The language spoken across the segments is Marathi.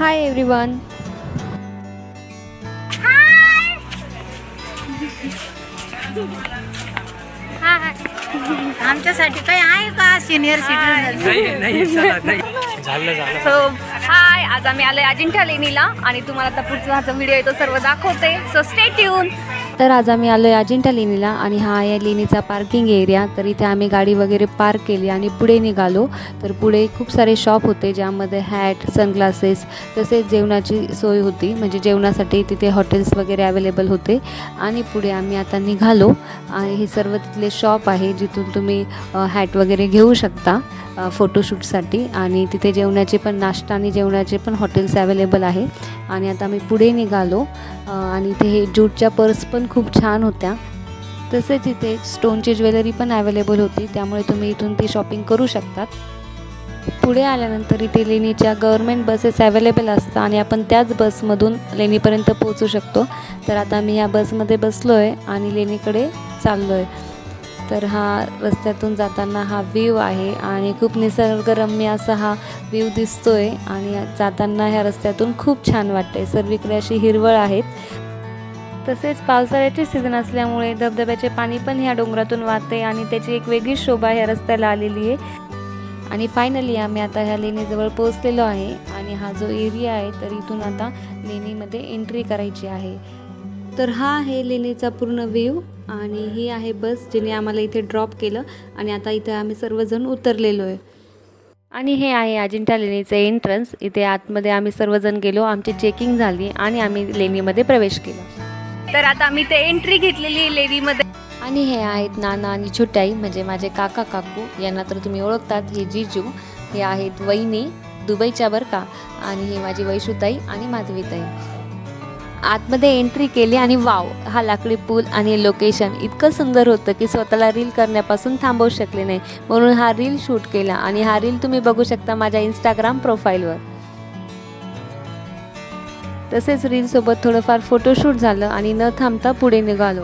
हाय एव्हरीवन आमच्यासाठी काही आहे का सिनियर सिटीजन नाही नाही चला नाही. झालं झालं. सो हाय आज आम्ही आलोय अजिंठा लेणीला आणि तुम्हाला आता पुढचा हा व्हिडिओ येतो सर्व दाखवते. सो स्टे ट्यून तर आज आम्ही आलो आहे अजिंठा लेणीला आणि हा आहे लेणीचा पार्किंग एरिया तर इथे आम्ही गाडी वगैरे पार्क केली आणि पुढे निघालो. तर पुढे खूप सारे शॉप होते ज्यामध्ये हॅट सनग्लासेस तसेच जेवणाची सोय होती. म्हणजे जेवणासाठी तिथे हॉटेल्स वगैरे अवेलेबल होते. आणि पुढे आम्ही आता निघालो. आणि हे सर्व तिथले शॉप आहे जिथून तुम्ही हॅट वगैरे घेऊ शकता फोटोशूटसाठी आणि तिथे जेवणाचे पण नाश्ता आणि जेवणाचे पण हॉटेल्स अवेलेबल आहे. आणि आता आम्ही पुढे निघालो. आणि इथे हे ज्यूटच्या पर्स पण खूप छान होत्या. तसेच इथे स्टोनची ज्वेलरी पण अवेलेबल होती त्यामुळे तुम्ही इथून ती शॉपिंग करू शकतात. पुढे आल्यानंतर इथे लेणीच्या गव्हर्मेंट बसेस अवेलेबल असतात आणि आपण त्याच बसमधून लेणीपर्यंत पोहोचू शकतो. तर आता मी ह्या बसमध्ये बसलो आहे आणि लेणीकडे चाललो आहे तर हा रस्त्यातून जाताना हा व्ह्यू आहे आणि खूप निसर्गरम्य असा हा व्ह्यू दिसतोय आणि जाताना ह्या रस्त्यातून खूप छान वाटते सर्वीकडे अशी हिरवळ आहेत. तसेच पावसाळ्याचे सीझन असल्यामुळे धबधब्याचे पाणी पण ह्या डोंगरातून वाहते आणि त्याची एक वेगळी शोभा ह्या रस्त्याला आलेली आहे. आणि फायनली आम्ही आता ह्या लेणीजवळ पोहोचलेलो आहे आणि हा जो एरिया आहे तर इथून आता लेणीमध्ये एंट्री करायची आहे. तर हा आहे लेणीचा पूर्ण व्ह्यू आणि ही आहे बस जिने आम्हाला इथे ड्रॉप केलं आणि आता इथे आम्ही सर्वजण उतरलेलो आहे. आणि हे आहे अजिंठा लेणीचं एंट्रन्स इथे आतमध्ये आम्ही सर्वजण गेलो आमची चेकिंग झाली आणि आम्ही लेणीमध्ये प्रवेश केला. तर आता आम्ही ते एंट्री घेतलेली लेणीमध्ये. आणि हे आहेत नाना आणि छोटाई म्हणजे माझे काका काकू. यांना तर तुम्ही ओळखतात हे जिजू हे आहेत वहिनी दुबईच्या बरं का. आणि ही माझी वैशुताई आणि माधवीताई. आतमध्ये एंट्री केली आणि वाव हा लाकडी पूल आणि लोकेशन. इतकं सुंदर होतं की स्वतःला रील करण्यापासून थांबवू शकले नाही. म्हणून हा रील शूट केला आणि हा रील तुम्ही बघू शकता माझ्या इंस्टाग्राम प्रोफाईलवर तसेच रीलसोबत थोडंफार फोटोशूट झालं आणि न थांबता पुढे निघालो.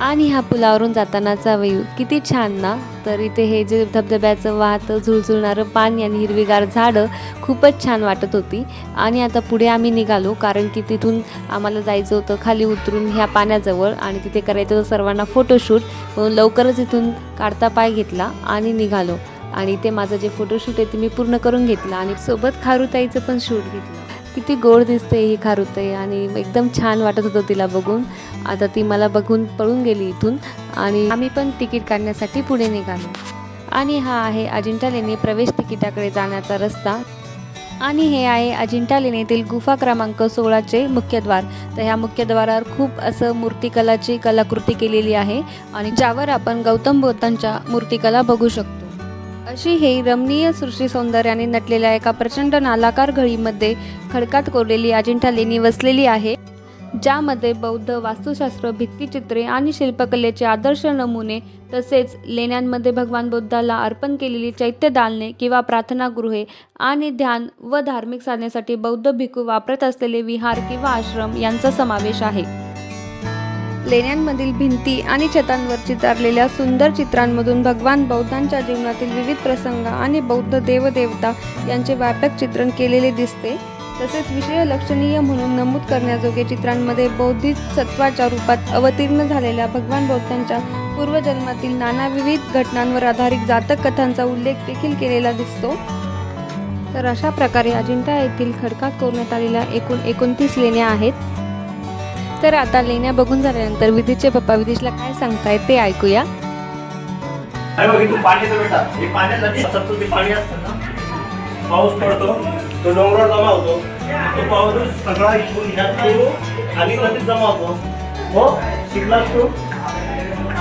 आणि ह्या पुलावरून जातानाचा व्ह्यू किती छान ना? तर इथे हे जे धबधब्याचं वाहतं झुळझुळणारं पाणी आणि हिरवीगार झाडं खूपच छान वाटत होती. आणि आता पुढे आम्ही निघालो कारण की तिथून आम्हाला जायचं होतं खाली उतरून ह्या पाण्याजवळ आणि तिथे करायचं होतं सर्वांना फोटोशूट म्हणून लवकरच इथून काढता पाय घेतला आणि निघालो. आणि ते माझं जे फोटोशूट आहे ते मी पूर्ण करून घेतलं आणि सोबत खारुताईचं पण शूट घेतलं. किती गोड दिसते ही खारुताई आणि एकदम छान वाटत होतं तिला बघून. आता ती मला बघून पळून गेली इथून आणि आम्ही पण तिकीट काढण्यासाठी पुढे निघालो. आणि हा आहे अजिंठा लेणी प्रवेश तिकिटाकडे जाण्याचा रस्ता. आणि हे आहे अजिंठा लेणीतील गुफा क्रमांक सोळाचे मुख्यद्वार तर ह्या मुख्यद्वारावर खूप असं मूर्तिकलाची कलाकृती केलेली आहे. आणि ज्यावर आपण गौतम बुद्धांच्या मूर्तिकला बघू शकतो. अशी हे रमणीय सृष्टी सौंदर्याने नटलेल्या एका प्रचंड नालाकार घळीमध्ये खडकात कोरलेली अजिंठा लेणी वसलेली आहे ज्यामध्ये बौद्ध वास्तुशास्त्र भित्तिचित्रे आणि शिल्पकलेचे आदर्श नमुने तसेच लेण्यांमध्ये भगवान बुद्धाला अर्पण केलेली चैत्य दालने किंवा प्रार्थनागृहे आणि ध्यान व धार्मिक साधनेसाठी बौद्ध भिक्खू वापरत असलेले विहार किंवा आश्रम यांचा समावेश आहे. लेण्यांमधील भिंती आणि छतांवर चितारलेल्या सुंदर चित्रांमधून भगवान बौद्धांच्या जीवनातील विविध प्रसंग आणि बौद्ध देवदेवता यांचे व्यापक चित्रण केलेले दिसते. तसेच विषय लक्षणीय म्हणून नमूद करण्याजोगे चित्रांमध्ये बौद्धिक सत्वाच्या रूपात अवतीर्ण झालेल्या भगवान बौद्धांच्या पूर्वजन्मातील नाना विविध घटनांवर आधारित जातक कथांचा उल्लेख देखील केलेला दिसतो. तर अशा प्रकारे अजिंठा येथील खडकात कोरण्यात आलेल्या एकूण एकोणतीस लेण्या आहेत. तर आता लेण्या बघून झाल्यानंतर विधीचे पप्पा विधीशला काय सांगतायत ते ऐकूया. पाऊस पडतो तो डोंगरावर जमा होतो. तो पाऊस सगळा इथून ह्यात येऊन नदीत जमा होतो. हो शिकलास तू?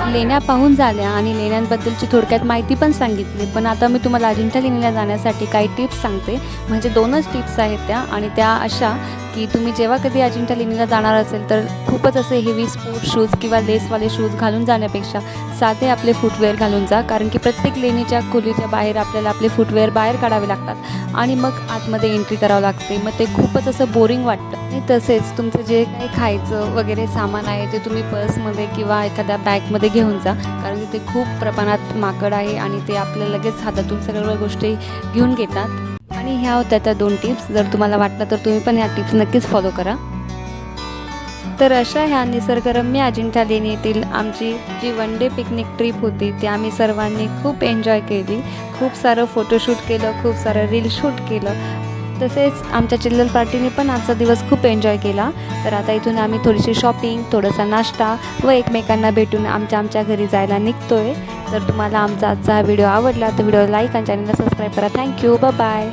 लेण्या पाहून झाल्या आणि लेण्यांबद्दलची थोडक्यात माहिती पण सांगितली. पण आता मी तुम्हाला अजिंठा लेणीला जाण्यासाठी काही टिप्स सांगते. म्हणजे दोनच टिप्स आहेत त्या आणि त्या अशा की तुम्ही जेव्हा कधी अजिंठा लेणीला जाणार असेल तर खूपच असे हेवी स्पोर्ट शूज किंवा लेसवाले शूज घालून जाण्यापेक्षा साधे आपले फुटवेअर घालून जा. कारण की प्रत्येक लेणीच्या खोलीच्या बाहेर आपल्याला आपले फुटवेअर बाहेर काढावे लागतात आणि मग आतमध्ये एंट्री करावं लागते. मग ते खूपच असं बोरिंग वाटतं. आणि तसेच तुमचं जे काही खायचं वगैरे सामान आहे ते तुम्ही पर्समध्ये किंवा एखाद्या बॅगमध्ये घेऊन जा. कारण तिथे खूप प्रमाणात माकड आहे आणि ते आपल्या लगेच हातातून सगळ्या गोष्टी घेऊन घेतात. आणि ह्या होत्या त्या दोन टिप्स. जर तुम्हाला वाटलं तर तुम्ही पण ह्या टिप्स नक्कीच फॉलो करा. तर अशा ह्या निसर्गरम्य अजिंठा लेणी येथील आमची जी वन डे पिकनिक ट्रिप होती ती आम्ही सर्वांनी खूप एन्जॉय केली. खूप सारं फोटोशूट केलं खूप सारं रील शूट केलं. तसेच आमच्या चिल्ड्रन पार्टीने पण आजचा दिवस खूप एन्जॉय केला. तर आता इथून आम्ही थोडीशी शॉपिंग थोडासा नाश्ता व एकमेकांना भेटून आमच्या आमच्या घरी जायला निघतो आहे तर तुम्हाला आमचा आजचा हा व्हिडिओ आवडला तर व्हिडिओ लाईक आणि चॅनलला सबस्क्राईब करा. Thank you. बाय.